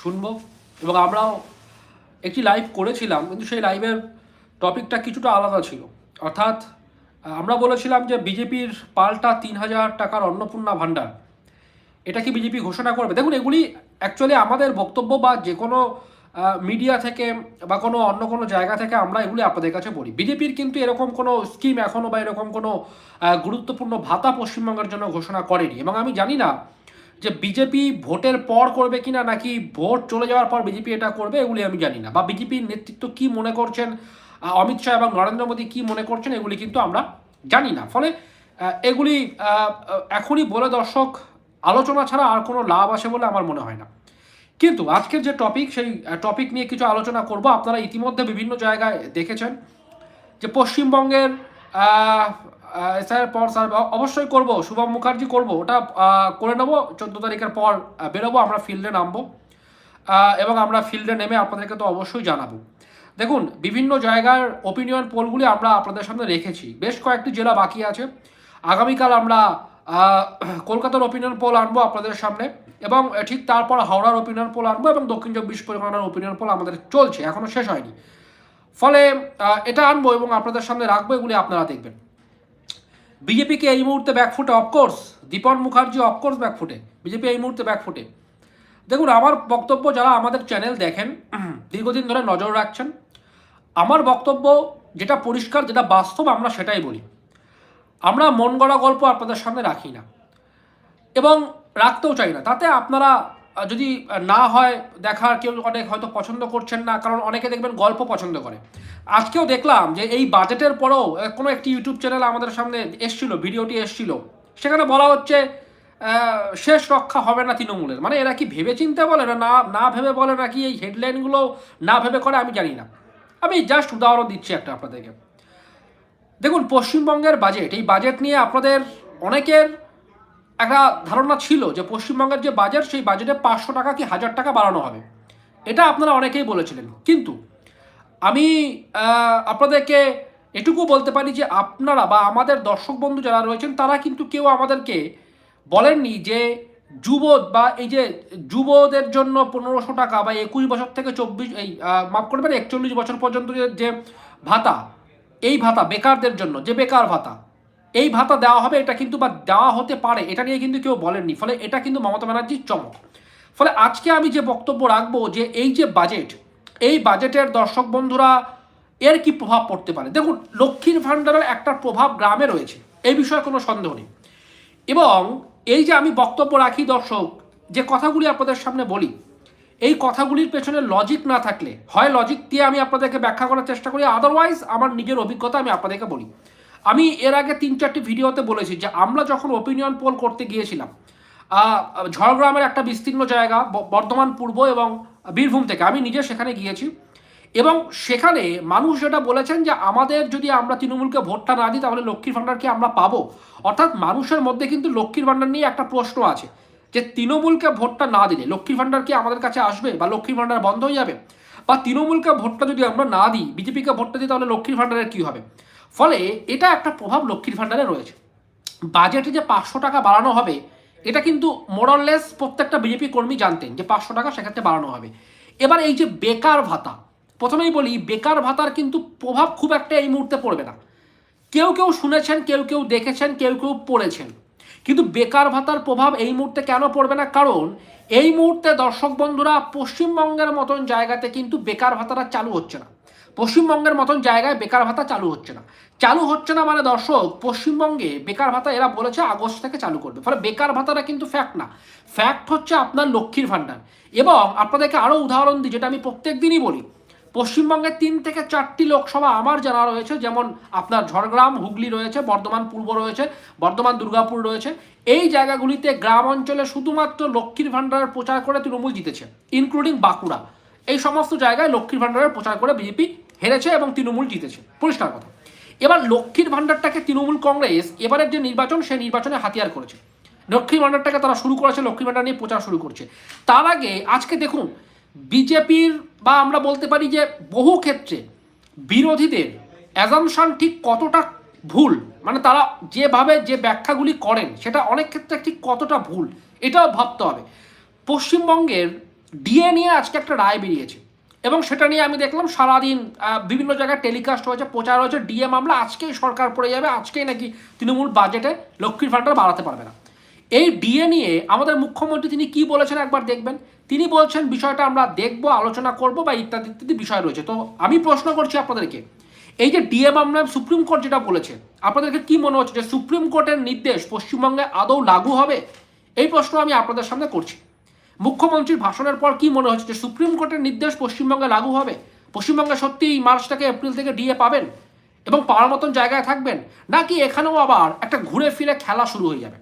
শুনব। এবং আমরাও একটি লাইভ করেছিলাম, কিন্তু সেই লাইভের টপিকটা কিছুটা আলাদা ছিল। অর্থাৎ আমরা বলেছিলাম যে বিজেপির পাল্টা তিন হাজার টাকার অন্নপূর্ণা ভাণ্ডার। এটা কি বিজেপি ঘোষণা করবে? দেখুন, এগুলি অ্যাকচুয়ালি আমাদের বক্তব্য বা যে কোনো মিডিয়া থেকে বা কোনো অন্য কোনো জায়গা থেকে আমরা এগুলি আপনাদের কাছে বলি। বিজেপির কিন্তু এরকম কোনো স্কিম এখনও বা এরকম কোনো গুরুত্বপূর্ণ ভাতা পশ্চিমবঙ্গের জন্য ঘোষণা করেনি। এবং আমি জানি না যে বিজেপি ভোটের পর করবে কিনা নাকি ভোট চলে যাওয়ার পর বিজেপি এটা করবে এগুলি আমি জানি না। বা বিজেপির নেতৃত্ব কি মনে করছেন অমিত শাহ এবং নরেন্দ্র মোদী কি মনে করছেন এগুলি কিন্তু আমরা জানি না। ফলে এগুলি এখনই বলে দর্শক, আলোচনা ছাড়া আর কোনো লাভ আসে বলে আমার মনে হয় না। কিন্তু আজকের যে টপিক সেই টপিক নিয়ে কিছু আলোচনা করব। আপনারা ইতিমধ্যে বিভিন্ন জায়গায় দেখেছেন যে পশ্চিমবঙ্গের এসআইয়ের পর স্যার অবশ্যই করব, শুভম মুখার্জি করব, ওটা করে নেব, চোদ্দ তারিখের পর বেরোবো, আমরা ফিল্ডে নামবো এবং আমরা ফিল্ডে নেমে আপনাদেরকে তো অবশ্যই জানাব। দেখুন, বিভিন্ন জায়গার ওপিনিয়ন পোলগুলি আমরা আপনাদের সামনে রেখেছি। বেশ কয়েকটি জেলা বাকি আছে। আগামীকাল আমরা কলকাতার ওপিনিয়ন পোল আনব আপনাদের সামনে, এবং ঠিক তারপর হাওড়ার ওপিনিয়ন পোল আনব, এবং দক্ষিণ চব্বিশ পরগনার ওপিনিয়ন পোল আমাদের চলছে এখনও শেষ হয়নি। ফলে এটা আনব এবং আপনাদের সামনে রাখব, এগুলি আপনারা দেখবেন। বিজেপিকে এই মুহূর্তে ব্যাকফুটে of course Dipan Mukherjee of course ব্যাকফুটে BJP এই মুহূর্তে ব্যাকফুটে দেখুন, আমার বক্তব্য যারা আমাদের চ্যানেল দেখেন, দীর্ঘদিন ধরে নজর রাখছেন, আমার বক্তব্য যেটা পরিষ্কার, যেটা বাস্তব, আমরা সেটাই বলি। আমরা মন গড়া গল্প আপনাদের সামনে রাখি না। এবং রাখতেও চাই না। তাতে আপনারা যদি না হয় দেখার কেউ অনেক হয়তো পছন্দ করছেন না, কারণ অনেকে দেখবেন গল্প পছন্দ করে। আজকেও দেখলাম যে এই বাজেটের পরেও কোনো একটি ইউটিউব চ্যানেল আমাদের সামনে এসছিল, ভিডিওটি এসছিল। সেখানে বলা হচ্ছে শেষ রক্ষা হবে না তৃণমূলের। মানে এরা কি ভেবে চিন্তে বলে না না না ভেবে বলে নাকি এই হেডলাইনগুলো না ভেবে করে, আমি জানি না। আমি জাস্ট উদাহরণ দিচ্ছি একটা আপনাদেরকে। দেখুন, পশ্চিমবঙ্গের বাজেট এই বাজেট নিয়ে আপনাদের অনেকের একটা ধারণা ছিল যে পশ্চিমবঙ্গের যে বাজেট সেই বাজেটে পাঁচশো টাকা কি হাজার টাকা বাড়ানো হবে। এটা আপনারা অনেকেই বলেছিলেন। কিন্তু আমি আপনাদেরকে এটুকু বলতে পারি যে আপনারা বা আমাদের দর্শক বন্ধু যারা রয়েছেন, তারা কিন্তু কেউ আমাদেরকে বলেননি যে যুব বা এই যে যুবদের জন্য পনেরোশো টাকা বা একুশ বছর থেকে চব্বিশ, এই মাফ করবেন, একচল্লিশ বছর পর্যন্ত যে ভাতা, এই ভাতা বেকারদের জন্য, যে বেকার ভাতা এই ভাতা দেওয়া হবে, এটা কিন্তু বা দেওয়া হতে পারে, এটা নিয়ে কিন্তু কেউ বলেননি। ফলে এটা কিন্তু মমতা ব্যানার্জির চমক। ফলে আজকে আমি যে বক্তব্য রাখব যে এই যে বাজেট এই বাজেটের দর্শক বন্ধুরা, এর কি প্রভাব পড়তে পারে? দেখুন, লক্ষ্মীর ভাণ্ডারের একটা প্রভাব গ্রামে রয়েছে, এই বিষয়ে কোনো সন্দেহ নেই। এবং এই যে আমি বক্তব্য রাখি দর্শক, যে কথাগুলি আপনাদের সামনে বলি, এই কথাগুলির পেছনে লজিক না থাকলে, হয় লজিক দিয়ে আমি আপনাদেরকে ব্যাখ্যা করার চেষ্টা করি আদারওয়াইজ আমার নিজের অভিজ্ঞতা আমি আপনাদেরকে বলি। আমি এর আগে তিন চারটি ভিডিওতে বলেছি যে আমরা যখন ওপিনিয়ন পোল করতে গিয়েছিলাম ঝড়গ্রামের একটা বিস্তীর্ণ জায়গা বর্ধমান পূর্ব এবং বীরভূম থেকে, আমি নিজে সেখানে গিয়েছি। এবং সেখানে মানুষ যেটা বলেছেন যে আমাদের যদি আমরা তৃণমূলকে ভোটটা না দিই, তাহলে লক্ষ্মীর ভাণ্ডার কি আমরা পাবো? অর্থাৎ মানুষের মধ্যে কিন্তু লক্ষ্মীর ভাণ্ডার নিয়ে একটা প্রশ্ন আছে, যে তৃণমূলকে ভোটটা না দিলে লক্ষ্মীর ভাণ্ডার কি আমাদের কাছে আসবে বা লক্ষ্মীর ভাণ্ডার বন্ধ হয়ে যাবে? বা তৃণমূলকে ভোটটা যদি আমরা না দিই, বিজেপিকে ভোটটা দিই, তাহলে লক্ষ্মীর ভাণ্ডারের কী হবে? ফলে এটা একটা প্রভাব লক্ষ্মীর ভাণ্ডারে রয়েছে। বাজেটে যে পাঁচশো টাকা বাড়ানো হবে, এটা কিন্তু মোরাললেস প্রত্যেকটা বিজেপি কর্মী জানতেন যে পাঁচশো টাকা সেক্ষেত্রে বাড়ানো হবে। এবার এই যে বেকার ভাতা, প্রথমেই বলি, বেকার ভাতার কিন্তু প্রভাব খুব একটা এই মুহূর্তে পড়বে না। কেউ কেউ শুনেছেন, কেউ কেউ দেখেছেন, কেউ কেউ পড়েছেন। কিন্তু বেকার ভাতার প্রভাব এই মুহূর্তে কেন পড়বে না? কারণ এই মুহূর্তে দর্শক বন্ধুরা পশ্চিমবঙ্গের মতন জায়গাতে কিন্তু বেকার ভাতাটা চালু হচ্ছে না। পশ্চিমবঙ্গের মতন জায়গায় বেকার ভাতা চালু হচ্ছে না। চালু হচ্ছে না মানে দর্শক, পশ্চিমবঙ্গে বেকার ভাতা এরা বলেছে আগস্ট থেকে চালু করবে। ফলে বেকার ভাতাটা কিন্তু ফ্যাক্ট না। ফ্যাক্ট হচ্ছে আপনার লক্ষ্মীর ভাণ্ডার। এবং আপনাদেরকে আরও উদাহরণ দিই, যেটা আমি প্রত্যেক দিনই বলি। পশ্চিমবঙ্গে তিন থেকে চারটি লোকসভা আমার জানা রয়েছে, যেমন আপনার ঝড়গ্রাম, হুগলি রয়েছে, বর্ধমান, পূর্ব রয়েছে, বর্ধমান, দুর্গাপুর রয়েছে। এই জায়গাগুলিতে গ্রাম অঞ্চলে শুধুমাত্র লক্ষ্মীর ভাণ্ডারের প্রচার করে তৃণমূল জিতেছে ইনক্লুডিং বাঁকুড়া। এই সমস্ত জায়গায় লক্ষ্মীর ভাণ্ডারের প্রচার করে বিজেপি হেরেছে এবং তৃণমূল জিতেছে। পরিষ্কার কথা। এবার লক্ষ্মীর ভাণ্ডারটাকে তৃণমূল কংগ্রেস এবারের যে নির্বাচন, সেই নির্বাচনে হাতিয়ার করেছে। লক্ষ্মীর ভাণ্ডারটাকে তারা শুরু করেছে, লক্ষ্মীর ভাণ্ডার নিয়ে প্রচার শুরু করছে। তার আগে আজকে দেখুন, বিজেপির বা আমরা বলতে পারি যে বহু ক্ষেত্রে বিরোধীদের অ্যাজামশান ঠিক কতটা ভুল মানে তারা যেভাবে যে ব্যাখ্যাগুলি করেন, সেটা অনেক ক্ষেত্রে ঠিক কতটা ভুল, এটাও ভাবতে হবে। পশ্চিমবঙ্গের ডিএ নিয়ে আজকে একটা রায় বেরিয়েছে। এবং সেটা নিয়ে আমি দেখলাম সারাদিন বিভিন্ন জায়গায় টেলিকাস্ট হয়েছে, প্রচার হয়েছে ডিএ মামলা, আজকেই সরকার পড়ে যাবে, আজকেই নাকি তৃণমূল বাজেটে লক্ষ্মীর ভাণ্ডার বাড়াতে পারবে না। এই ডিএ নিয়ে আমাদের মুখ্যমন্ত্রী তিনি কি বলেছেন একবার দেখবেন? তিনি বলছেন, বিষয়টা আমরা দেখব, আলোচনা করব বা ইত্যাদি ইত্যাদি বিষয় রয়েছে। তো আমি প্রশ্ন করছি আপনাদেরকে, এই যে ডিএ মামলায় সুপ্রিম কোর্ট যেটা বলেছে, আপনাদেরকে কি মনে হচ্ছে যে সুপ্রিম কোর্টের নির্দেশ পশ্চিমবঙ্গে আদৌ লাগু হবে? এই প্রশ্ন আমি আপনাদের সামনে করছি। মুখ্যমন্ত্রীর ভাষণের পর কি মনে হচ্ছে যে সুপ্রিম কোর্টের নির্দেশ পশ্চিমবঙ্গে লাগু হবে? পশ্চিমবঙ্গে সত্যিই মার্চ থেকে এপ্রিল থেকে ডিএ পাবেন এবং পাওয়ার মতন জায়গায় থাকবেন, নাকি এখানেও আবার একটা ঘুরে ফিরে খেলা শুরু হয়ে যাবে?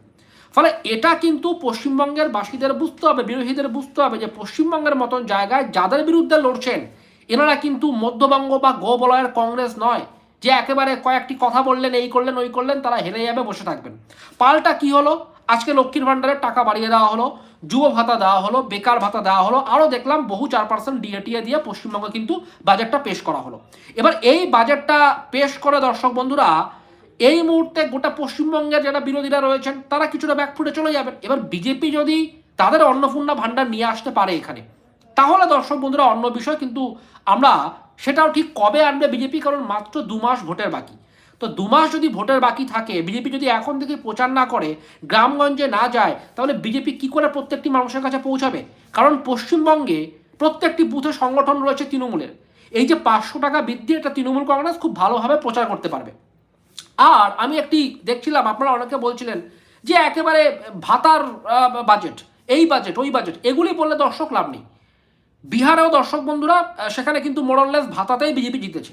ফলে এটা কিন্তু পশ্চিমবঙ্গের বাসীদের বুঝতে হবে, বিরোধীদের বুঝতে হবে যে পশ্চিমবঙ্গের মতন জায়গায় যাদের বিরুদ্ধে লড়ছেন, এনারা কিন্তু মধ্যবঙ্গ বা গোবলয়ের কংগ্রেস নয়, যে একেবারে কয়েকটি কথা বললেন, এই করলেন, ওই করলেন, তারা হেরে যাবে, বসে থাকবেন। পাল্টা কি হলো? আজকে লক্ষ্মীর ভাণ্ডারের টাকা বাড়িয়ে দেওয়া হলো। যুব ভাতা দেওয়া হলো, বেকার ভাতা দেওয়া হলো, আরও দেখলাম বহু চার পার্সেন্ট ডিএটিএ দিয়ে পশ্চিমবঙ্গে কিন্তু বাজেটটা পেশ করা হলো। এবার এই বাজেটটা পেশ করে দর্শক বন্ধুরা, এই মুহূর্তে গোটা পশ্চিমবঙ্গের যারা বিরোধীরা রয়েছেন, তারা কিছুটা ব্যাকফুটে চলে যাবেন। এবার বিজেপি যদি তাদের অন্নপূর্ণা ভাণ্ডার নিয়ে আসতে পারে এখানে, তাহলে দর্শক বন্ধুরা অন্য বিষয়, কিন্তু আমরা সেটাও ঠিক কবে আনবে বিজেপি কারণ মাত্র দু মাস ভোটের বাকি। তো দু মাস যদি ভোটের বাকি থাকে, বিজেপি যদি এখন থেকে প্রচার না করে, গ্রামগঞ্জে না যায়, তাহলে বিজেপি কি করে প্রত্যেকটি মানুষের কাছে পৌঁছাবে? কারণ পশ্চিমবঙ্গে প্রত্যেকটি বুথে সংগঠন রয়েছে তৃণমূলের। এই যে পাঁচশো টাকা বৃদ্ধি, এটা তৃণমূল কংগ্রেস খুব ভালোভাবে প্রচার করতে পারবে। আর আমি একটি দেখছিলাম, আপনারা অনেকে বলছিলেন যে একেবারে ভাতার বাজেট এই বাজেট ওই বাজেট এগুলি বললে দর্শক লাভ নেই। বিহারেও দর্শক বন্ধুরা সেখানে কিন্তু মোরললেস ভাতাতেই বিজেপি জিতেছে।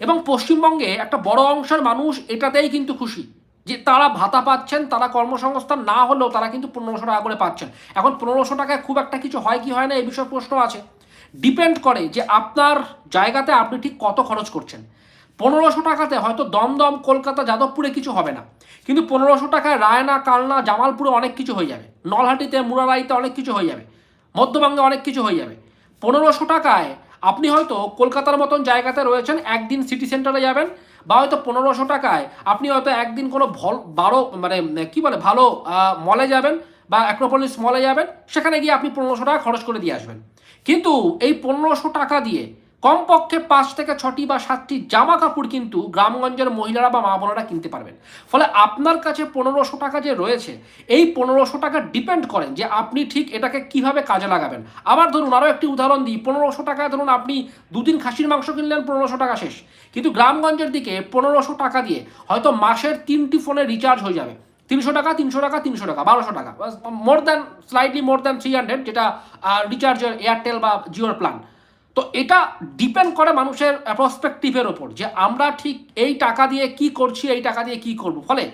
এবং পশ্চিমবঙ্গে একটা বড় অংশের মানুষ এটাতেই কিন্তু খুশি যে তারা ভাতা পাচ্ছেন, তারা কর্মসংস্থান না হলেও তারা কিন্তু পনেরোশো টাকা করে পাচ্ছেন। এখন পনেরোশো টাকায় খুব একটা কিছু হয় কি হয় না, এই বিষয়ে প্রশ্ন আছে। ডিপেন্ড করে যে আপনার জায়গাতে আপনি ঠিক কত খরচ করছেন। পনেরোশো টাকাতে হয়তো দমদম, কলকাতা, যাদবপুরে কিছু হবে না। কিন্তু পনেরোশো টাকায় রায়না, কালনা, জামালপুরে অনেক কিছু হয়ে যাবে। নলহাটিতে, মুরারাইতে অনেক কিছু হয়ে যাবে। মধ্যবঙ্গে অনেক কিছু হয়ে যাবে। পনেরোশো টাকায় আপনি হয়তো কলকাতার মতন জায়গাতে রয়েছেন, একদিন সিটি সেন্টারে যাবেন, বা হয়তো পনেরোশো টাকায় আপনি হয়তো একদিন কোনো ভল, বারো মানে কি বলে, ভালো মলে যাবেন, বা অ্যাক্রোপলিস মলে যাবেন, সেখানে গিয়ে আপনি পনেরোশো টাকা খরচ করে দিয়ে আসবেন। কিন্তু এই পনেরোশো টাকা দিয়ে কমপক্ষে পাঁচ থেকে ছটি বা সাতটি জামা কাপড় কিন্তু গ্রামগঞ্জের মহিলারা বা মা বোনেরা কিনতে পারবেন। ফলে আপনার কাছে পনেরোশো টাকা যে রয়েছে, এই পনেরোশো টাকা ডিপেন্ড করেন যে আপনি ঠিক এটাকে কীভাবে কাজে লাগাবেন। আবার ধরুন আরও একটি উদাহরণ দিই, পনেরোশো টাকায় ধরুন আপনি দুদিন খাসির মাংস কিনলেন, পনেরোশো টাকা শেষ। কিন্তু গ্রামগঞ্জের দিকে পনেরোশো টাকা দিয়ে হয়তো মাসের তিনটি ফোনে রিচার্জ হয়ে যাবে। তিনশো টাকা তিনশো টাকা তিনশো টাকা, বারোশো টাকা। More than slightly more than three hundred যেটা রিচার্জের এয়ারটেল বা জিওর প্ল্যান তো এটা ডিপেন্ড করে মানুষের প্রসপেক্টিভের ওপর যে আমরা ঠিক এই টাকা দিয়ে কি করছি, এই টাকা দিয়ে কি করব। ফলে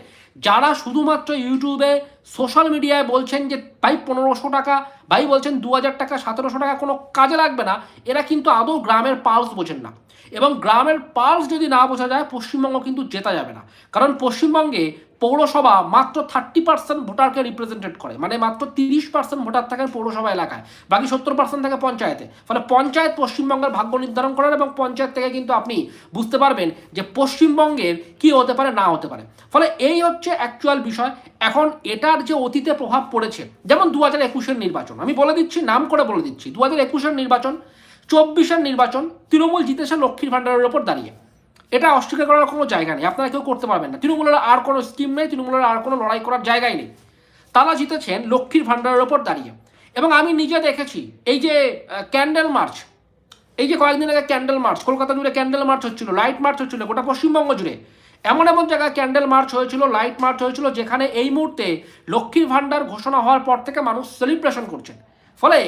যারা শুধুমাত্র ইউটিউবে সোশ্যাল মিডিয়ায় বলছেন যে ভাই পনেরোশো টাকা, ভাই বলছেন দু হাজার টাকা, সতেরোশো টাকা কোনো কাজে লাগবে না, এরা কিন্তু আদৌ গ্রামের পালস বোঝেন না। এবং গ্রামের পালস যদি না বোঝা যায়, পশ্চিমবঙ্গ কিন্তু জেতা যাবে না। কারণ পশ্চিমবঙ্গে পৌরসভা মাত্র থার্টি পার্সেন্ট ভোটারকে রিপ্রেজেন্টেড করে। মানে মাত্র তিরিশ পার্সেন্ট ভোটার থাকেন পৌরসভা এলাকায়, বাকি সত্তর পার্সেন্ট থাকে পঞ্চায়েতে। ফলে পঞ্চায়েত পশ্চিমবঙ্গের ভাগ্য নির্ধারণ করেন এবং পঞ্চায়েত থেকে কিন্তু আপনি বুঝতে পারবেন যে পশ্চিমবঙ্গের কি হতে পারে, না হতে পারে। ফলে এই হচ্ছে অ্যাকচুয়াল বিষয়। এখন এটার যে অতীতে প্রভাব পড়েছে, যেমন দু হাজার একুশের নির্বাচন, আমি বলে দিচ্ছি, নাম করে বলে দিচ্ছি, দু হাজার একুশের নির্বাচন চব্বিশের নির্বাচন তৃণমূল জিতেছে লক্ষ্মীর ভাণ্ডারের ওপর দাঁড়িয়ে। এটা অস্বীকার করার কোনো জায়গা নেই। আপনারা কেউ করতে পারবেন না। তৃণমূলের আর কোনো স্কিম নেই, তৃণমূলের আর কোনো লড়াই করার জায়গাই নেই। তারা জিতেছেন লক্ষ্মীর ভাণ্ডারের ওপর দাঁড়িয়ে। এবং আমি নিজে দেখেছি, এই যে ক্যান্ডেল মার্চ এই যে কয়েকদিন আগে ক্যান্ডেল মার্চ কলকাতা জুড়ে ক্যান্ডেল মার্চ হচ্ছিল লাইট মার্চ হচ্ছিল, গোটা পশ্চিমবঙ্গ জুড়ে। এমন এমন জায়গায় ক্যান্ডেল মার্চ হয়েছিল লাইট মার্চ হয়েছিল, যেখানে এই মুহূর্তে লক্ষ্মীর ভাণ্ডার ঘোষণা হওয়ার পর থেকে মানুষ সেলিব্রেশন করছেন। ফলে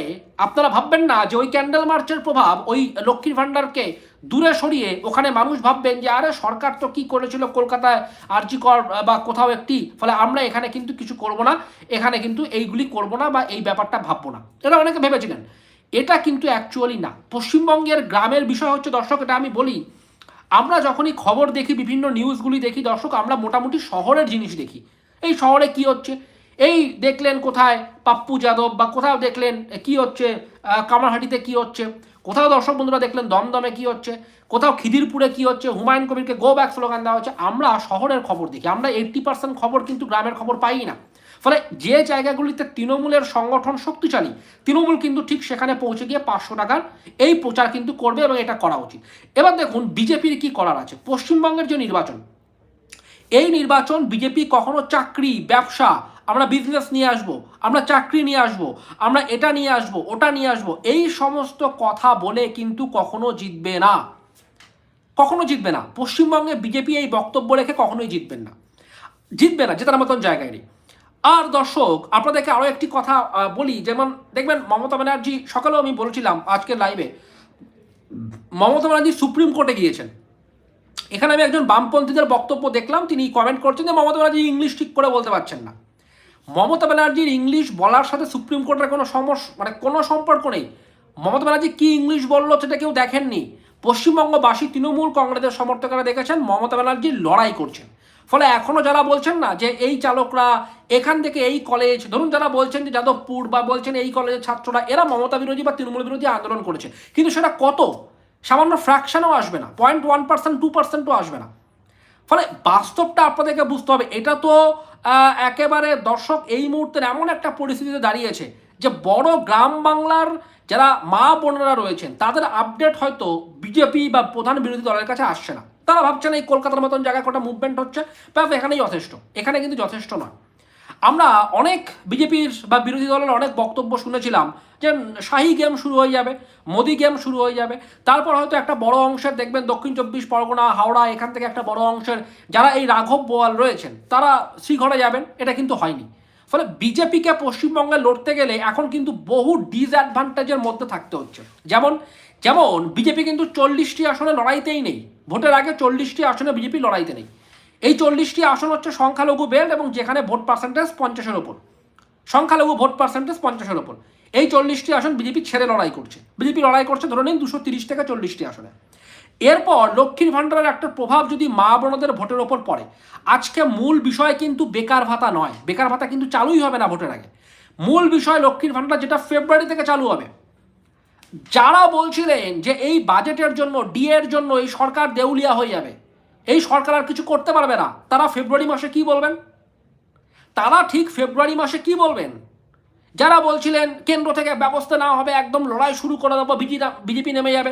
আপনারা ভাববেন না যে ওই ক্যান্ডেল মার্চের প্রভাব ওই লক্ষ্মীর ভাণ্ডারকে দূরে সরিয়ে ওখানে মানুষ ভাববেন যে, আরে সরকার তো কি করেছিল কলকাতায় আরজি কর বা কোথাও একটি, ফলে আমরা এখানে কিন্তু কিছু করব না, এখানে কিন্তু এইগুলি করব না বা এই ব্যাপারটা ভাববো না। এটা অনেকে ভেবেছিলেন। এটা কিন্তু অ্যাকচুয়ালি না। পশ্চিমবঙ্গের গ্রামের বিষয় হচ্ছে দর্শক, এটা আমি বলি, আমরা যখনই খবর দেখি, বিভিন্ন নিউজগুলি দেখি দর্শক, আমরা মোটামুটি শহরের জিনিস দেখি। এই শহরে কি হচ্ছে? এই দেখলেন কোথায় পাপ্পু যাদব বা কোথাও দেখলেন কি হচ্ছে কামারহাটিতে কি হচ্ছে? কোথাও দর্শক বন্ধুরা দেখলেন দমদমে কি হচ্ছে? কোথাও খিদিরপুরে কি হচ্ছে? হুমায়ুন কবিরকে গো ব্যাক স্লোগান দেওয়া হচ্ছে। আমরা শহরের খবর দেখি। আমরা এইট্টি পার্সেন্ট খবর কিন্তু গ্রামের খবর পাই না। ফলে যে জায়গাগুলিতে তৃণমূলের সংগঠন শক্তিশালী, তৃণমূল কিন্তু ঠিক সেখানে পৌঁছে গিয়ে পাঁচশো টাকার এই প্রচার কিন্তু করবে এবং এটা করা উচিত। এবার দেখুন বিজেপির কি করার আছে। পশ্চিমবঙ্গের যে নির্বাচন, এই নির্বাচন বিজেপি কখনো চাকরি, ব্যবসা আমরা বিজনেস নিয়ে আসব, আমরা চাকরি নিয়ে আসব, আমরা এটা নিয়ে আসব, ওটা নিয়ে আসব, এই সমস্ত কথা বলে কিন্তু কখনো জিতবে না। কখনো জিতবে না। পশ্চিমবঙ্গে বিজেপি এই বক্তব্য রেখে কখনোই জিতবেন না। জিতবে না, জেতার মতন জায়গায় নেই। আর দর্শক, আপনাদেরকে আরও একটি কথা বলি, যেমন দেখবেন মমতা ব্যানার্জি, সকালেও আমি বলেছিলাম আজকের লাইভে মমতা ব্যানার্জি সুপ্রিম কোর্টে গিয়েছেন। এখানে আমি একজন বামপন্থীদের বক্তব্য দেখলাম, তিনি কমেন্ট করছেন যে মমতা ব্যানার্জি ইংলিশ ঠিক করে বলতে পারছেন না। মমতা ব্যানার্জির ইংলিশ বলার সাথে সুপ্রিম কোর্টের কোনো সমস্যা মানে কোনো সম্পর্ক নেই। মমতা ব্যানার্জি কী ইংলিশ বলল সেটা কেউ দেখেননি। পশ্চিমবঙ্গবাসী তৃণমূল কংগ্রেসের সমর্থকেরা দেখেছেন, মমতা ব্যানার্জি লড়াই করছেন। ফলে এখনও যারা বলছেন না যে এই চালকরা এখান থেকে এই কলেজ ধরুন যারা বলছেন যে যাদবপুর বা বলছেন এই কলেজের ছাত্ররা, এরা মমতা বিরোধী বা তৃণমূল বিরোধী আন্দোলন করেছে। কিন্তু সেটা কত? সামান্য ফ্র্যাকশনও আসবে না পয়েন্ট ওয়ান পার্সেন্ট টু পার্সেন্টও আসবে না। ফলে বাস্তবটা আপনাদেরকে বুঝতে হবে। এটা তো একেবারে দর্শক এই মুহূর্তে এমন একটা পরিস্থিতিতে দাঁড়িয়েছে যে বড় গ্রাম বাংলার যারা মা বোনেরা রয়েছেন, তাদের আপডেট হয়তো বিজেপি বা প্রধান বিরোধী দলের কাছে আসছে না। তারা ভাবছেন এই কলকাতার মতন জায়গায় কটা মুভমেন্ট হচ্ছে, ব্যাস এখানেই যথেষ্ট। এখানে কিন্তু যথেষ্ট নয়। আমরা অনেক বিজেপির বা বিরোধী দলের অনেক বক্তব্য শুনেছিলাম যে শাহী গেম শুরু হয়ে যাবে, মোদি গেম শুরু হয়ে যাবে। তারপর হয়তো একটা বড় অংশের দেখবেন দক্ষিণ চব্বিশ পরগনা, হাওড়া, এখান থেকে একটা বড় অংশের যারা এই রাঘব বোয়াল রয়েছেন, তারা শ্রীঘরে যাবেন, এটা কিন্তু হয়নি। ফলে বিজেপিকে পশ্চিমবঙ্গে লড়তে গেলে এখন কিন্তু বহু ডিসঅ্যাডভান্টেজের মধ্যে থাকতে হচ্ছে। যেমন যেমন বিজেপি কিন্তু চল্লিশটি আসনে লড়াইতেই নেই, ভোটের আগে চল্লিশটি আসনে বিজেপি লড়াইতে নেই। এই চল্লিশটি আসন হচ্ছে সংখ্যালঘু বেল্ট এবং যেখানে ভোট পার্সেন্টেজ পঞ্চাশের ওপর সংখ্যালঘু ভোট পার্সেন্টেজ পঞ্চাশের ওপর এই চল্লিশটি আসন বিজেপি ছেড়ে লড়াই করছে। বিজেপি লড়াই করছে ধরে নিন দুশো তিরিশ থেকে চল্লিশটি আসনে। এরপর লক্ষ্মীর ভাণ্ডারের একটা প্রভাব যদি মা বোনদের ভোটের ওপর পড়ে, আজকে মূল বিষয় কিন্তু বেকার ভাতা নয়। বেকার ভাতা কিন্তু চালুই হবে না ভোটের আগে। মূল বিষয় লক্ষ্মীর ভাণ্ডার যেটা ফেব্রুয়ারি থেকে চালু হবে। যারা বলছিলেন যে এই বাজেটের জন্য ডি এর জন্য এই সরকার দেউলিয়া হয়ে যাবে এই সরকার আর কিছু করতে পারবে না। তারা ফেব্রুয়ারি মাসে কি বলবেন? তারা ঠিক ফেব্রুয়ারি মাসে কি বলবেন? যারা বলছিলেন, কেন্দ্র থেকে ব্যবস্থা নেওয়া হবে, একদম লড়াই শুরু করে দেবো, বিজেপি নেমে যাবে।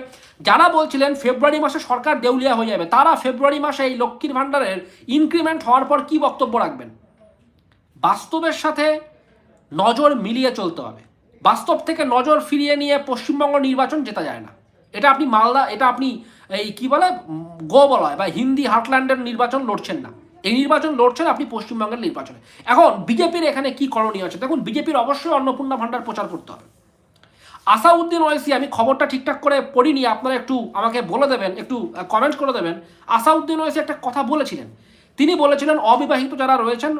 যারা বলছিলেন ফেব্রুয়ারি মাসে সরকার দেউলিয়া হয়ে যাবে, তারা ফেব্রুয়ারি মাসে এই লক্ষ্মীর ভাণ্ডারের ইনক্রিমেন্ট হওয়ার পর কি বক্তব্য রাখবেন? বাস্তবের সাথে নজর মিলিয়ে চলতে হবে। বাস্তব থেকে নজর ফিরিয়ে নিয়ে পশ্চিমবঙ্গ নির্বাচন জেতা যায় না। এটা আপনি মালদা এটা আপনি এই কি বলে? গোবলয় বা হিন্দি হার্টল্যান্ডের নির্বাচন লড়ছেন না। এই নির্বাচন লড়ছেন আপনি পশ্চিমবঙ্গের নির্বাচনে। এখন বিজেপির এখানে কি করণীয় আছে? দেখুন, বিজেপির অবশ্যই অন্নপূর্ণা ভাণ্ডার প্রচার করতে হবে। আসাউদ্দিন ওয়েসি আমি খবরটা ঠিকঠাক করে পড়িনি, আপনারা একটু আমাকে বলে দেবেন, একটু কমেন্ট করে দেবেন। আসাউদ্দিন ওয়েসি একটা কথা বলেছিলেন। তিনি বলেছিলেন, অবিবাহিত যারা রয়েছেন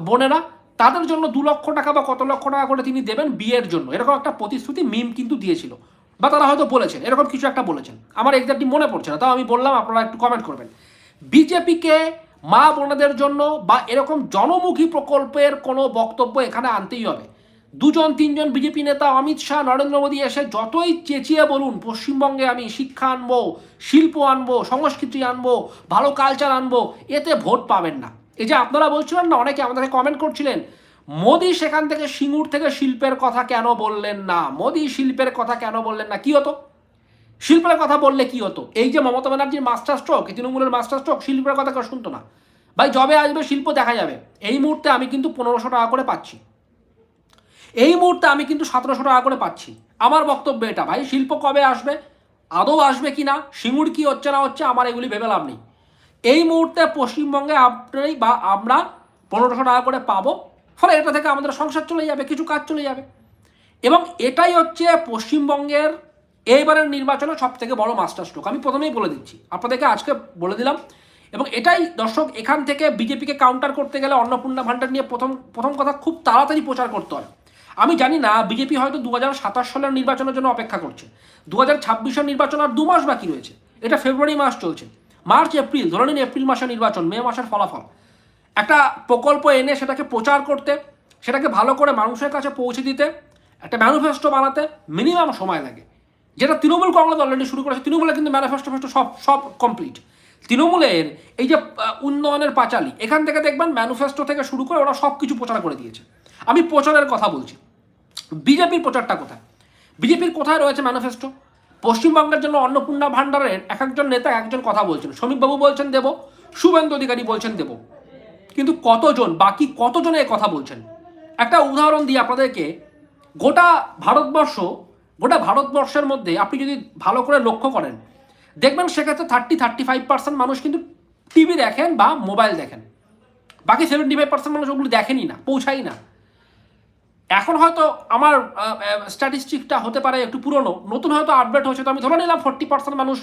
বোনেরা, তাদের জন্য দু লক্ষ টাকা বা কত লক্ষ টাকা করে তিনি দেবেন বিয়ের জন্য। এরকম একটা প্রতিশ্রুতি মিম কিন্তু দিয়েছিল। বা তারা হয়তো বলেছেন, এরকম কিছু একটা বলেছেন। আমার এক্সাক্টলি মনে পড়ছে না, তাও আমি বললাম, আপনারা একটু কমেন্ট করবেন। বিজেপিকে মা বোনেদের জন্য বা এরকম জনমুখী প্রকল্পের কোনো বক্তব্য এখানে আনতেই হবে। দুজন, তিনজন বিজেপি নেতা, অমিত শাহ, নরেন্দ্র মোদী এসে যতই চেঁচিয়ে বলুন, পশ্চিমবঙ্গে আমি শিক্ষা আনব, শিল্প আনব, সংস্কৃতি আনব, ভালো কালচার আনব, এতে ভোট পাবেন না। এই যে আপনারা বলছিলেন না, অনেকে আমাদেরকে কমেন্ট করছিলেন মোদী সেখান থেকে সিঙ্গুর থেকে শিল্পের কথা কেন বললেন না? মোদী শিল্পের কথা কেন বললেন না? কি হতো? শিল্পের কথা বললে কি হতো? এই যে মমতা ব্যানার্জির মাস্টার স্ট্রোক তৃণমূলের মাস্টার স্ট্রোক শিল্পের কথা কেউ শুনতো না। ভাই জবে আসবে শিল্প দেখা যাবে। এই মুহূর্তে আমি কিন্তু পনেরোশো টাকা করে পাচ্ছি। এই মুহূর্তে আমি কিন্তু সতেরোশো টাকা করে পাচ্ছি। আমার বক্তব্য এটা, ভাই, শিল্প কবে আসবে? আদৌ আসবে কি না? সিঙ্গুর কি হচ্ছে না হচ্ছে আমার এগুলি ভেবে লাভ নেই। এই মুহূর্তে পশ্চিমবঙ্গে আপনি বা আমরা পনেরোশো টাকা করে পাবো। ফলে এটা থেকে আমাদের সংসার চলে যাবে, কিছু কাজ চলে যাবে। এবং এটাই হচ্ছে পশ্চিমবঙ্গের এইবারের নির্বাচনে সব থেকে বড় মাস্টার স্ট্রোক আমি প্রথমেই বলে দিচ্ছি, আপনাদেরকে আজকে বলে দিলাম। এবং এটাই দর্শক, এখান থেকে বিজেপিকে কাউন্টার করতে গেলে অন্নপূর্ণা ভান্ডার নিয়ে প্রথম প্রথম কথা খুব তাড়াতাড়ি প্রচার করতে হয়। আমি জানি না, বিজেপি হয়তো দু হাজার সাতাশ সালের নির্বাচনের জন্য অপেক্ষা করছে। দু হাজার ছাব্বিশের নির্বাচন আর দু মাস বাকি রয়েছে। এটা ফেব্রুয়ারি মাস চলছে। মার্চ, এপ্রিল, ধরে নিন এপ্রিল মাসের নির্বাচন, মে মাসের ফলাফল। একটা প্রকল্প এনে সেটাকে প্রচার করতে, সেটাকে ভালো করে মানুষের কাছে পৌঁছে দিতে, একটা ম্যানিফেস্টো বানাতে মিনিমাম সময় লাগে। যেটা তৃণমূল কংগ্রেস অলরেডি শুরু করেছে, তৃণমূলে কিন্তু ম্যানিফেস্টো ফেস্টো সব সব কমপ্লিট তৃণমূলের এই যে উন্নয়নের পাঁচালি, এখান থেকে দেখবেন ম্যানিফেস্টো থেকে শুরু করে ওরা সব কিছু প্রচার করে দিয়েছে। আমি প্রচারের কথা বলছি। বিজেপির প্রচারটা কোথায়? বিজেপির কোথায় রয়েছে ম্যানিফেস্টো পশ্চিমবঙ্গের জন্য অন্নপূর্ণা ভাণ্ডারের এক একজন নেতা একজন কথা বলছেন। শ্রমিকবাবু বলছেন দেব, শুভেন্দু অধিকারী বলছেন দেব। কিন্তু কতজন, বাকি কতজনে এ কথা বলছেন? একটা উদাহরণ দিই আপনাদেরকে গোটা ভারতবর্ষ, গোটা ভারতবর্ষের মধ্যে আপনি যদি ভালো করে লক্ষ্য করেন, দেখবেন সেক্ষেত্রে থার্টি থার্টি ফাইভ পার্সেন্ট মানুষ কিন্তু টিভি দেখেন বা মোবাইল দেখেন। বাকি সেভেন্টি ফাইভ পার্সেন্ট মানুষ ওগুলো দেখেনি না পৌঁছাই না। এখন হয়তো আমার স্ট্যাটিস্টিকটা হতে পারে একটু পুরনো, নতুন হয়তো আপডেট হয়েছে, তো আমি ধরে নিলাম ফোর্টি পার্সেন্ট মানুষ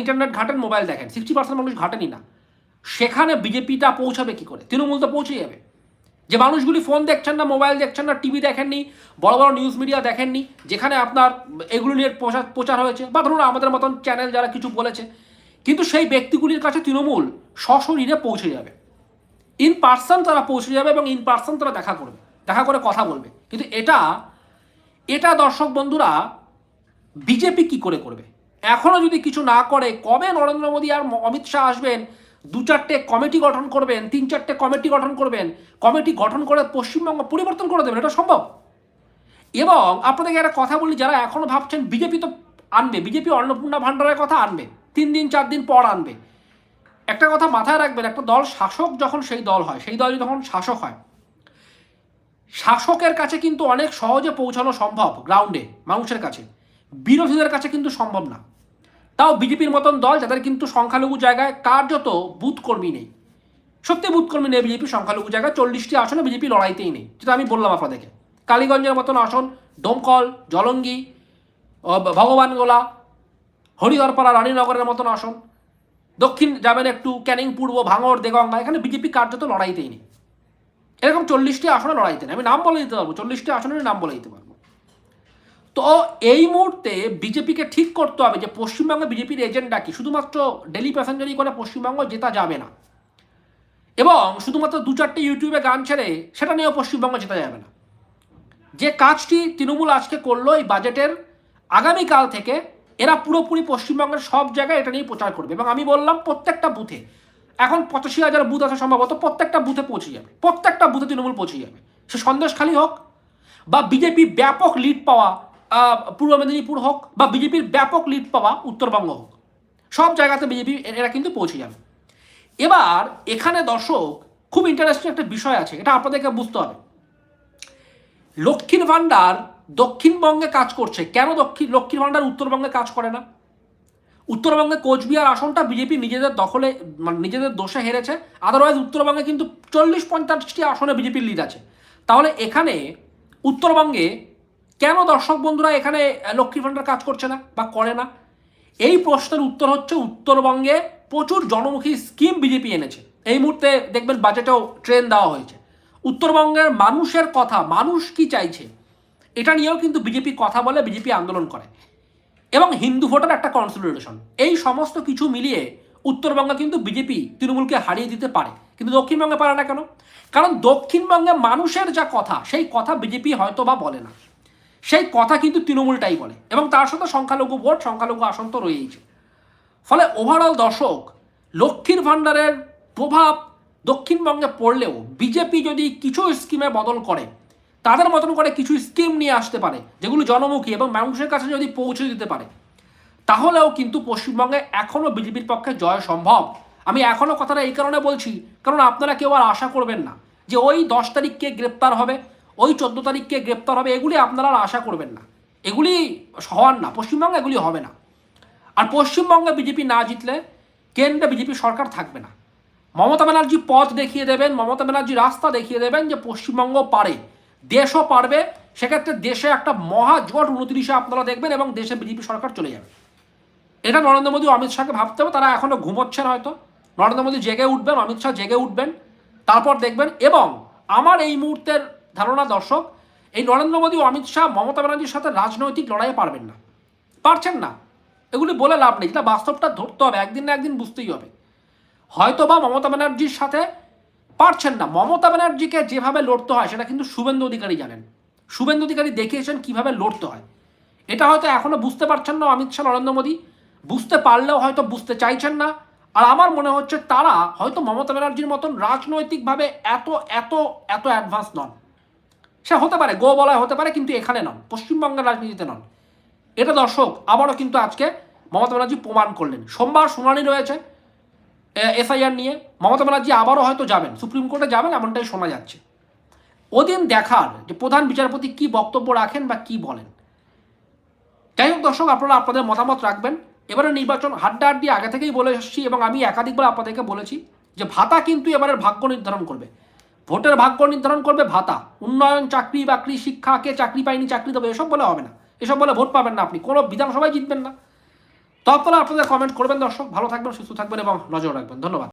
ইন্টারনেট ঘাটেন মোবাইল দেখেন সিক্সটি পার্সেন্ট মানুষ ঘাটেনি না। সেখানে বিজেপিটা পৌঁছাবে কি করে? তৃণমূল তো পৌঁছে যাবে। যে মানুষগুলি ফোন দেখছেন না মোবাইল দেখছেন না টিভি দেখেননি, বড় বড় নিউজ মিডিয়া দেখেননি, যেখানে আপনার এগুলো নিয়ে প্রচার প্রচার হয়েছে, বা ধরুন আমাদের মতন চ্যানেল যারা কিছু বলেছে, কিন্তু সেই ব্যক্তিগুলির কাছে তৃণমূল সশরীরে পৌঁছে যাবে। ইন পার্সন তারা পৌঁছে যাবে এবং ইন পার্সন তারা দেখা করবে, দেখা করে কথা বলবে। কিন্তু এটা এটা দর্শক বন্ধুরা, বিজেপি কি করে করবে? এখনও যদি কিছু না করে, কবে নরেন্দ্র মোদী আর অমিত শাহ আসবেন? দু চারটে কমিটি গঠন করবেন, তিন চারটে কমিটি গঠন করবেন কমিটি গঠন করে পশ্চিমবঙ্গ পরিবর্তন করে দেবেন, এটা সম্ভব? এবং আপনাদেরকে একটা কথা বলি, যারা এখনও ভাবছেন বিজেপি তো আনবে, বিজেপি অন্নপূর্ণা ভাণ্ডারের কথা আনবে, তিন দিন, চার দিন পর আনবে। একটা কথা মাথায় রাখবেন, একটা দল শাসক যখন সেই দল হয়, সেই দল যখন শাসক হয়, শাসকের কাছে কিন্তু অনেক সহজে পৌঁছানো সম্ভব গ্রাউন্ডে মানুষের কাছে। বিরোধীদের কাছে কিন্তু সম্ভব না। তাও বিজেপির মতন দল যাদের কিন্তু সংখ্যালঘু জায়গায় কার্যত বুথকর্মী নেই। সত্যি বুথকর্মী নেই বিজেপি, সংখ্যালঘু জায়গায় চল্লিশটি আসনে বিজেপি লড়াইতেই নেই। যেটা আমি বললাম আপনাদেরকে। কালীগঞ্জের মতন আসন, দমকল, জলঙ্গি ভগবানগোলা, হরিহরপাড়া, রানীনগরের মতন আসন, দক্ষিণ যাবেন একটু ক্যানিং, পূর্ব, ভাঙড়, দেগঙ্গা, এখানে বিজেপি কার্যত লড়াইতেই নেই। এরকম চল্লিশটি আসনে লড়াইতে নেই। আমি নাম বলে দিতে পারব, চল্লিশটি আসনের নাম বলে দিতে পারব। তো এই মুহূর্তে বিজেপিকে ঠিক করতে হবে যে পশ্চিমবঙ্গে বিজেপির এজেন্ডা কি? শুধুমাত্র ডেলি প্যাসেঞ্জারি করে পশ্চিমবঙ্গ জেতা যাবে না। এবং শুধুমাত্র দু চারটে ইউটিউবে গান ছেড়ে সেটা নিয়েও পশ্চিমবঙ্গ জেতা যাবে না। যে কাজটি তৃণমূল আজকে করল এই বাজেটের, আগামীকাল থেকে এরা পুরোপুরি পশ্চিমবঙ্গের সব জায়গায় এটা নিয়ে প্রচার করবে। এবং আমি বললাম, প্রত্যেকটা বুথে, এখন পঁচাশি হাজার বুথ আছে সম্ভবত, প্রত্যেকটা বুথে পৌঁছে যাবে, প্রত্যেকটা বুথে তৃণমূল পৌঁছে যাবে। সে সন্দেশখালী হোক বা বিজেপি ব্যাপক লিড পাওয়া পূর্ব মেদিনীপুর হোক বা বিজেপির ব্যাপক লিড পাওয়া উত্তরবঙ্গ হোক, সব জায়গাতে বিজেপি এরা কিন্তু পৌঁছে যাবে। এবার এখানে দর্শক, খুব ইন্টারেস্টিং একটা বিষয় আছে, এটা আপনাদেরকে বুঝতে হবে। লক্ষ্মীর ভাণ্ডার দক্ষিণবঙ্গে কাজ করছে। কেন দক্ষিণ, লক্ষ্মীর ভাণ্ডার উত্তরবঙ্গে কাজ করে না? উত্তরবঙ্গে কোচবিহার আসনটা বিজেপি নিজেদের দখলে মানে নিজেদের দোষে হেরেছে। আদারওয়াইজ উত্তরবঙ্গে কিন্তু চল্লিশ পঞ্চাশটি আসনে বিজেপির লিড আছে। তাহলে এখানে উত্তরবঙ্গে কেন দর্শক বন্ধুরা এখানে আহ, লক্ষ্মীর ভাণ্ডার কাজ করছে না বা করে না? এই প্রশ্নের উত্তর হচ্ছে উত্তরবঙ্গে প্রচুর জনমুখী স্কিম বিজেপি এনেছে। এই মুহূর্তে দেখবেন বাজেটেও ট্রেন দেওয়া হয়েছে। উত্তরবঙ্গের মানুষের কথা মানুষ কি চাইছে? এটা নিয়েও কিন্তু বিজেপি কথা বলে বিজেপি আন্দোলন করে। এবং হিন্দু ভোটার একটা কনসলিডেশন এই সমস্ত কিছু মিলিয়ে উত্তরবঙ্গে কিন্তু বিজেপি তৃণমূলকে হারিয়ে দিতে পারে। কিন্তু দক্ষিণবঙ্গে পারে না কেন? কারণ দক্ষিণবঙ্গে মানুষের যা কথা সেই কথা বিজেপি হয়তো বা বলে না। সেই কথা কিন্তু তৃণমূলটাই বলে এবং তার সাথে সংখ্যালঘু ভোট, সংখ্যালঘু আসন তো রয়েইছে। ফলে ওভারঅল দর্শক, লক্ষ্মীর ভাণ্ডারের প্রভাব দক্ষিণবঙ্গে পড়লেও বিজেপি যদি কিছু স্কিমে বদল করে, তাদের মতন করে কিছু স্কিম নিয়ে আসতে পারে, যেগুলো জনমুখী এবং মানুষের কাছে যদি পৌঁছে দিতে পারে, তাহলেও কিন্তু পশ্চিমবঙ্গে এখনও বিজেপির পক্ষে জয় সম্ভব। আমি এখনও কথাটা এই কারণে বলছি, কারণ আপনারা কেউ আর আশা করবেন না যে ওই দশ তারিখকে গ্রেপ্তার হবে ওই চোদ্দ তারিখকে গ্রেপ্তার হবে, এগুলি আপনারা আশা করবেন না। এগুলি হওয়ার না, পশ্চিমবঙ্গে এগুলি হবে না। আর পশ্চিমবঙ্গে বিজেপি না জিতলে কেন্দ্রে বিজেপি সরকার থাকবে না। মমতা ব্যানার্জি পথ দেখিয়ে দেবেন, মমতা ব্যানার্জি রাস্তা দেখিয়ে দেবেন যে পশ্চিমবঙ্গ পারে, দেশও পারবে, সেক্ষেত্রে দেশে একটা মহাজোট উনত্রিশে আপনারা দেখবেন এবং দেশে বিজেপি সরকার চলে যাবে। এটা নরেন্দ্র মোদী অমিত শাহকে ভাবতে হবে, তারা এখনও ঘুমোচ্ছেন হয়তো। নরেন্দ্র মোদী জেগে উঠবেন, অমিত শাহ জেগে উঠবেন, তারপর দেখবেন, এবং আমার এই মুহূর্তের ধারণা দর্শক, এই নরেন্দ্র মোদী ও অমিত শাহ মমতা ব্যানার্জির সাথে রাজনৈতিক লড়াইয়ে পারবেন না। পারছেন না। এগুলি বলে লাভ নেই, যেটা বাস্তবটা ধরতে হবে, একদিন না একদিন বুঝতেই হবে। হয়তো বা মমতা ব্যানার্জির সাথে পারছেন না। মমতা ব্যানার্জিকে যেভাবে লড়তে হয়, সেটা কিন্তু শুভেন্দু অধিকারী জানেন। শুভেন্দু অধিকারী দেখিয়েছেন কীভাবে লড়তে হয়। এটা হয়তো এখনও বুঝতে পারছেন না অমিত শাহ, নরেন্দ্র মোদী। বুঝতে পারলেও হয়তো বুঝতে চাইছেন না। আর আমার মনে হচ্ছে তারা হয়তো মমতা ব্যানার্জির মতন রাজনৈতিকভাবে এত এত এত অ্যাডভান্স নন। সে হতে পারে গো বলায় হতে পারে, কিন্তু এখানে নন, পশ্চিমবঙ্গের রাজনীতিতে নন। এটা দর্শক, আবারও কিন্তু আজকে মমতা ব্যানার্জি প্রমাণ করলেন। সোমবার শুনানি রয়েছে এসআইআর নিয়ে। মমতা ব্যানার্জি আবারও হয়তো যাবেন, সুপ্রিম কোর্টে যাবেন, এমনটাই শোনা যাচ্ছে। ওদিন দেখার যে প্রধান বিচারপতি কি বক্তব্য রাখেন বা কি বলেন? যাই হোক দর্শক, আপনারা আপনাদের মতামত রাখবেন। এবারে নির্বাচন হাড্ডা হাড্ডাহাড্ডি আগে থেকেই বলে এসেছি এবং আমি একাধিকবার আপনাদেরকে বলেছি যে ভাতা কিন্তু এবারের ভাগ্য নির্ধারণ করবে। ভোটের ভাগ্য নির্ধারণ করবে ভাতা। উন্নয়ন, চাকরি, বাকরি, শিক্ষা, কে চাকরি পায়নি, চাকরি দেবে, এসব বলে হবে না। এসব বলে ভোট পাবেন না আপনি। কোনো বিধানসভায় জিতবেন না। তখন আপনাদের কমেন্ট করবেন দর্শক। ভালো থাকবেন, সুস্থ থাকবেন এবং নজর রাখবেন। ধন্যবাদ।